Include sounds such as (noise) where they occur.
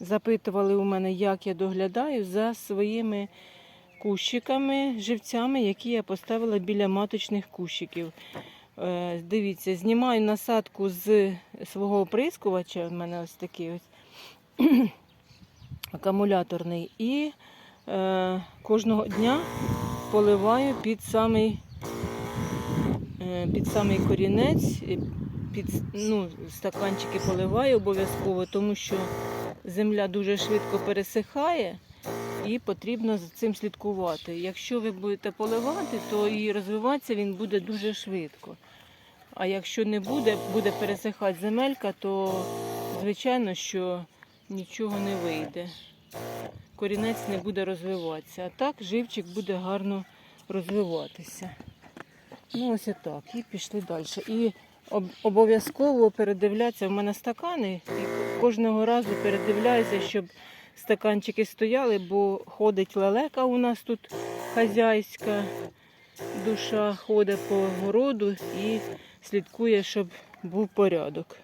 запитували у мене, як я доглядаю за своїми кущиками, живцями, які я поставила біля маточних кущиків. Е, Дивіться, знімаю насадку з свого оприскувача. У мене ось такий ось (clears throat) акумуляторний. І е, кожного дня поливаю під самий, е, під самий корінець, під ну, стаканчики поливаю обов'язково, тому що земля дуже швидко пересихає і потрібно за цим слідкувати. Якщо ви будете поливати, то і розвиватися він буде дуже швидко. А якщо не буде, буде пересихати земелька, то звичайно, що нічого не вийде. Корінець не буде розвиватися. А так живчик буде гарно розвиватися. Ну, ось і так. І пішли далі. І об- обов'язково передивлятися. В мене стакани, кожного разу передивляюся, щоб стаканчики стояли, бо ходить лелека у нас тут хазяйська душа, ходить по городу і слідкує, щоб був порядок.